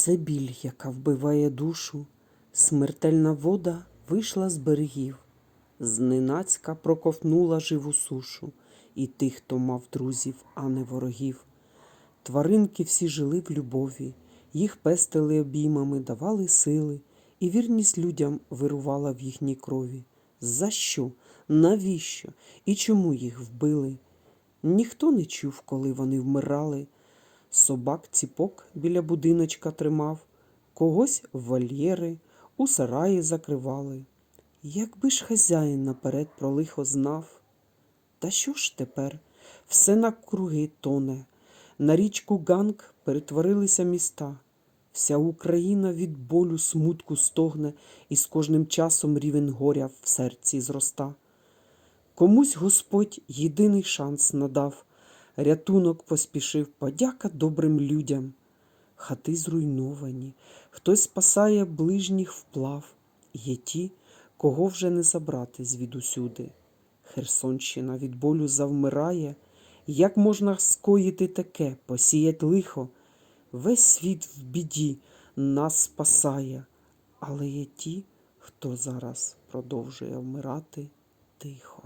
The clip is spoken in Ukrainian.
Це біль, яка вбиває душу, смертельна вода вийшла з берегів, зненацька проковтнула живу сушу і тих, хто мав друзів, а не ворогів. Тваринки всі жили в любові, їх пестили обіймами, давали сили, і вірність людям вирувала в їхній крові. За що? Навіщо? І чому їх вбили? Ніхто не чув, коли вони вмирали. Собак ціпок біля будиночка тримав, когось в вольєри, у сараї закривали. Якби ж хазяїн наперед про лихо знав. Та що ж тепер? Все навкруги тоне. На річку Ганг перетворилися міста. Вся Україна від болю смутку стогне, і з кожним часом рівень горя в серці зроста. Комусь Господь єдиний шанс надав, рятунок поспішив, подяка добрим людям. Хати зруйновані, хтось спасає ближніх вплав. Є ті, кого вже не забрати звідусюди. Херсонщина від болю завмирає. Як можна скоїти таке, посіять лихо? Весь світ в біді нас спасає, але є ті, хто зараз продовжує вмирати тихо.